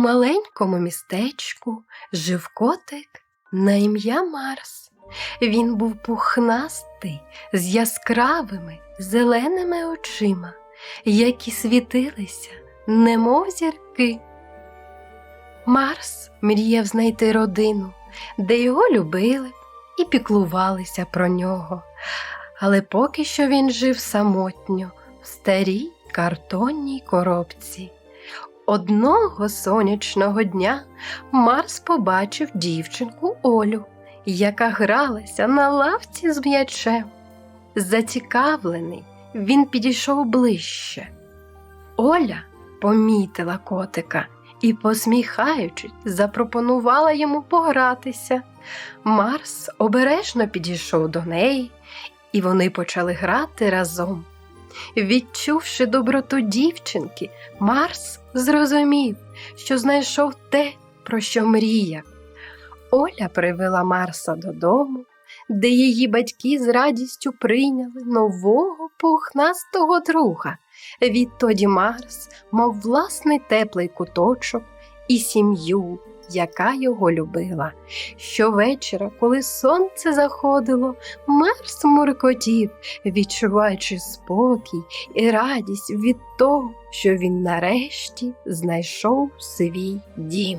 маленькому містечку жив котик на ім'я Марс. Він був пухнастий з яскравими зеленими очима, які світилися, немов зірки. Марс мріяв знайти родину, де його любили і піклувалися про нього. Але поки що він жив самотньо в старій картонній коробці. Одного сонячного дня Марс побачив дівчинку Олю, яка гралася на лавці з м'ячем. Зацікавлений, він підійшов ближче. Оля помітила котика і, посміхаючись, запропонувала йому погратися. Марс обережно підійшов до неї, і вони почали грати разом. Відчувши доброту дівчинки, Марс зрозумів, що знайшов те, про що мріяв. Оля привела Марса додому, де її батьки з радістю прийняли нового пухнастого друга. Відтоді Марс мав власний теплий куточок і сім'ю, яка його любила. Щовечора, коли сонце заходило, Марс муркотів, відчуваючи спокій і радість від того, що він нарешті знайшов свій дім.